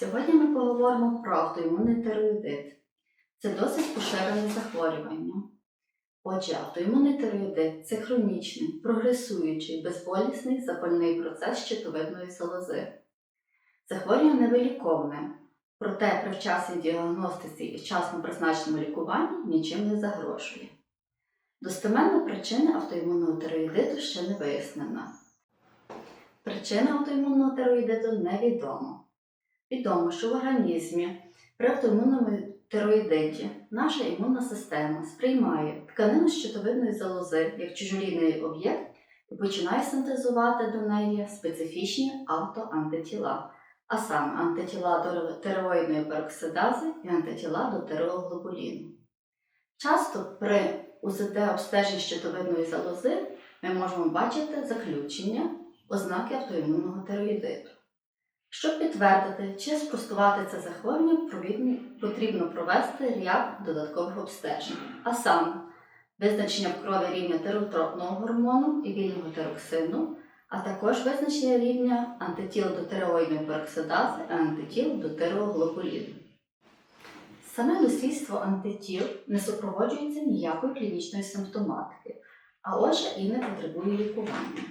Сьогодні ми поговоримо про автоімунний тиреоїдит. Це досить поширене захворювання. Отже, автоімунний тиреоїдит – це хронічний, прогресуючий, безболісний запальний процес щитовидної залози. Захворювання невиліковне, проте при вчасній діагностиці і вчасно призначеному лікуванні нічим не загрожує. Достеменна причина автоімунного тиреоїдиту ще не вияснена. Причина автоімунного тиреоїдиту невідома. Відомо, що в організмі при автоімунному тиреоїдиті наша імунна система сприймає тканину щитовидної залози як чужорідний об'єкт і починає синтезувати до неї специфічні автоантитіла, а саме антитіла до тиреоїдної пероксидази і антитіла до тиреоглобуліну. Часто при УЗД обстеженні щитовидної залози ми можемо бачити заключення ознаки автоімунного тиреоїдиту. Щоб підтвердити чи спростувати це захворювання, потрібно провести ряд додаткових обстежень, а саме визначення в крові рівня тиреотропного гормону і вільного тироксину, а також визначення рівня антитіл до тиреоїдної пероксидази і антитіл до тиреоглобуліну. Саме дослідство антитіл не супроводжується ніякою клінічної симптоматики, а отже і не потребує лікування.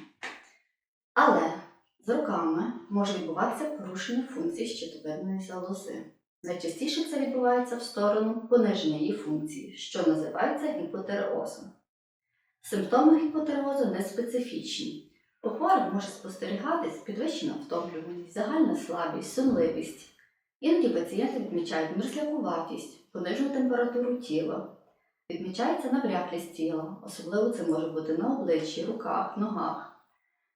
Але з роками може відбуватися порушення функцій щитовидної залози. Найчастіше це відбувається в сторону пониження її функції, що називається гіпотереозом. Симптоми гіпотереозу не специфічні. У хворих може спостерігатись підвищена втомлюваність, загальна слабість, сонливість. Іноді пацієнти відмічають мерзлякуватість, понижену температуру тіла, відмічається набряклість тіла, особливо це може бути на обличчі, руках, ногах.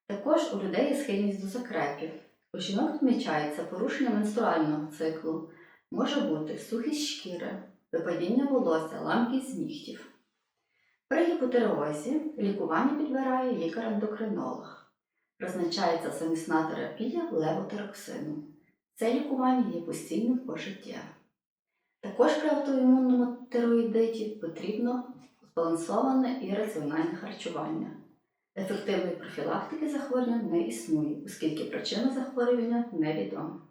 Також у людей є схильність до закрепів. У жінок відмічається порушення менструального циклу, може бути сухість шкіри, випадіння волосся, ламкість нігтів. При гіпотереозі лікування підбирає лікар-ендокринолог. Призначається замісна терапія левотероксину. Це лікування є постійним пожиття. Також при автоімунному тироїдиті потрібно збалансоване і раціональне харчування. Ефективної профілактики захворювань не існує, оскільки причина захворювання невідома.